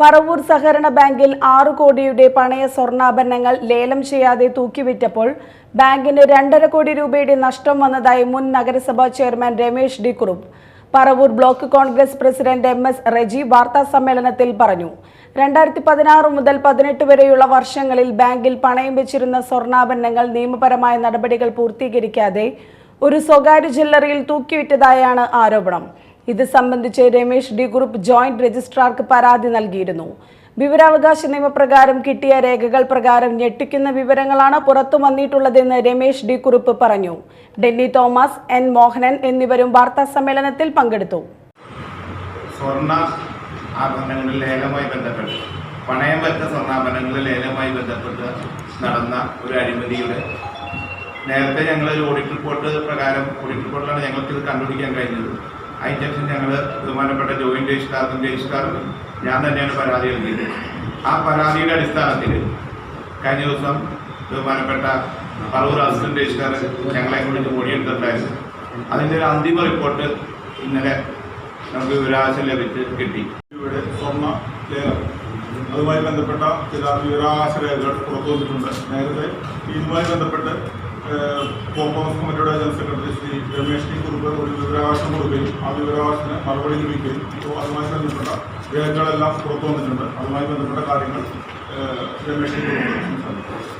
പറവൂർ സഹകരണ ബാങ്കിൽ ആറു കോടിയുടെ പണയ സ്വർണാഭരണങ്ങൾ ലേലം ചെയ്യാതെ തൂക്കിവിറ്റപ്പോൾ ബാങ്കിന് രണ്ടര കോടി രൂപയുടെ നഷ്ടം വന്നതായി മുൻ നഗരസഭാ chairman Ramesh D Kurup Paravur block Congress president M S Reji വാർത്താ സമ്മേളനത്തിൽ പറഞ്ഞു രണ്ടായിരത്തി പതിനാറ് മുതൽ പതിനെട്ട് വരെയുള്ള വർഷങ്ങളിൽ ബാങ്കിൽ പണയം വെച്ചിരുന്ന സ്വർണാഭരണങ്ങൾ നിയമപരമായ നടപടികൾ പൂർത്തീകരിക്കാതെ ഒരു സ്വകാര്യ ജ്വല്ലറിയിൽ തൂക്കിവിറ്റതായാണ് ആരോപണം. ഇത് സംബന്ധിച്ച് രമേശ് ഡി ഗ്രൂപ്പ് ജോയിന്റ് രജിസ്ട്രാർക്ക് പരാതി നൽകിയിരുന്നു. വിവരാവകാശ നിയമപ്രകാരം കിട്ടിയ രേഖകൾ പ്രകാരം ഞെട്ടിക്കുന്ന വിവരങ്ങളാണ് പുറത്തു വന്നിട്ടുള്ളതെന്ന് രമേശ് ഡി കുറുപ്പ് പറഞ്ഞു. ഡെന്നി തോമസ് എൻ മോഹനൻ എന്നിവരും വാർത്താ സമ്മേളനത്തിൽ പങ്കെടുത്തു. പണയം വെച്ച സ്വർണാഭരണങ്ങളിൽ ലേലവുമായി ബന്ധപ്പെട്ട് നടന്ന ഒരു അഴിമതിയുടെ നേരത്തെ ഞങ്ങൾ ഒരു ഓഡിറ്റ് റിപ്പോർട്ട് പ്രകാരം ഓഡിറ്റ് റിപ്പോർട്ടിലാണ് ഞങ്ങൾക്ക് ഇത് കണ്ടുപിടിക്കാൻ കഴിഞ്ഞത്. അതിന്റെ ശേഷം ഞങ്ങൾ ബഹുമാനപ്പെട്ട ജോയിന്റ് രജിസ്ട്രാറിന്റെ രജിസ്ട്രാറിന് ഞാൻ തന്നെയാണ് പരാതി നൽകിയത്. ആ പരാതിയുടെ അടിസ്ഥാനത്തിൽ കഴിഞ്ഞ ദിവസം ബഹുമാനപ്പെട്ട പറവൂർ അസിസ്റ്റന്റ് രജിസ്ട്രാർ ഞങ്ങളെ കുറിച്ച് മൊഴിയെടുത്തിട്ടുണ്ടായിരുന്നു അതിന്റെ ഒരു അന്തിമ റിപ്പോർട്ട് ഇന്നലെ നമുക്ക് വിവരാവകാശം ലഭിച്ച് കിട്ടി. ഇവിടെ സ്വർണ ലേലം അതുമായി ബന്ധപ്പെട്ട ചില വിവരാവകാശ രേഖകൾ പുറത്തു വന്നിട്ടുണ്ട്. നേരത്തെ ഇതുമായി ബന്ധപ്പെട്ട് കോൺഗ്രസ് കമ്മിറ്റിയുടെ general secretary Shri Ramesh T Kurup വിവരാവകാശം കൊടുക്കുകയും ആ വിവരാവകാശത്തിന് മറുപടി ലഭിക്കുകയും ഇപ്പോൾ അതുമായി ബന്ധപ്പെട്ട രേഖകളെല്ലാം പുറത്തു വന്നിട്ടുണ്ട്. അതുമായി ബന്ധപ്പെട്ട കാര്യങ്ങൾ ഏഹ്, രമേശ് സംസാരിക്കും